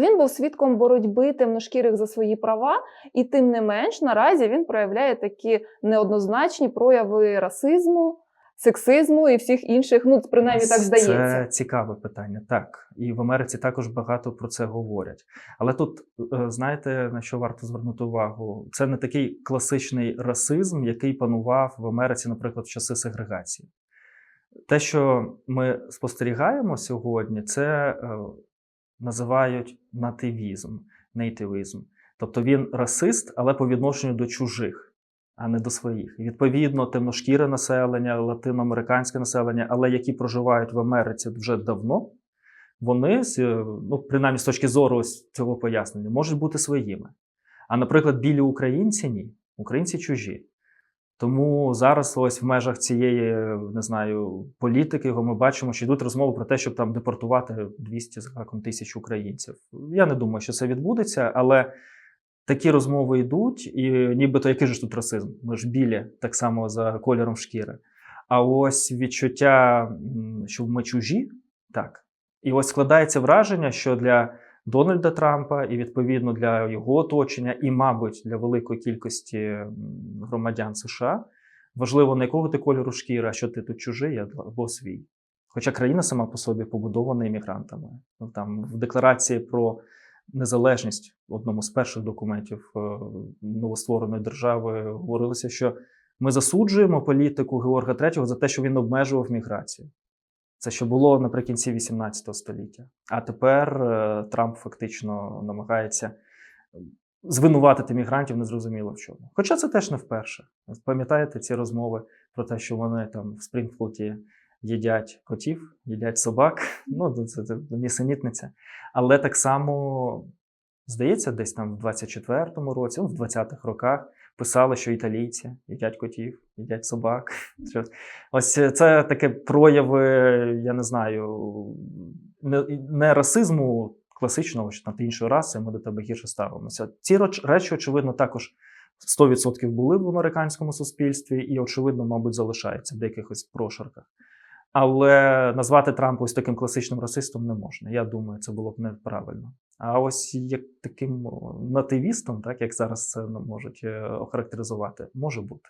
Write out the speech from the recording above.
Він був свідком боротьби темношкірих за свої права, і тим не менш наразі він проявляє такі неоднозначні прояви расизму, сексизму і всіх інших. Ну принаймні так здається. Це цікаве питання, так. І в Америці також багато про це говорять. Але тут, е, знаєте, на що варто звернути увагу? Це не такий класичний расизм, який панував в Америці, наприклад, в часи сегрегації. Те, що ми спостерігаємо сьогодні, це е, називають нативізм, нейтивізм. Тобто він расист, але по відношенню до чужих, а не до своїх. Відповідно, темношкіре населення, латиноамериканське населення, але які проживають в Америці вже давно, вони, е, ну, принаймні з точки зору цього пояснення, можуть бути своїми. А, наприклад, білі українці ні, українці чужі. Тому зараз, ось в межах цієї не знаю політики, ми бачимо, що йдуть розмови про те, щоб там депортувати 200 з гаком тисяч українців. Я не думаю, що це відбудеться, але такі розмови йдуть, і нібито який же ж тут расизм? Ми ж білі, так само за кольором шкіри. А ось відчуття, що ми чужі, так. І ось складається враження, що для Дональда Трампа і відповідно для його оточення, і, мабуть, для великої кількості громадян США важливо не якого ти кольору шкіри, а що ти тут чужий або свій. Хоча країна сама по собі побудована іммігрантами. Ну, там в декларації про незалежність в одному з перших документів е, новоствореної держави говорилося, що ми засуджуємо політику Георга III за те, що він обмежував міграцію. Це що було наприкінці 18 століття. А тепер е, Трамп фактично намагається звинуватити мігрантів незрозуміло в чому. Хоча це теж не вперше. Пам'ятаєте ці розмови про те, що вони там в Спрінгфілді їдять котів, їдять собак. Ну, це, це нісенітниця. Але так само, здається, десь там в 24-му році, ну, в 20-х роках писали, що італійці їдять котів, їдять собак. Ось це таке прояви, я не знаю, не, расизму класичного, що там іншої раси, ми до тебе гірше ставимося. Ці речі, очевидно, також 100% були в американському суспільстві і, очевидно, мабуть, залишаються в деякихось прошарках. Але назвати Трампа ось таким класичним расистом не можна. Я думаю, це було б неправильно. А ось як таким нативістом, так як зараз це ну, можуть е, охарактеризувати, може бути.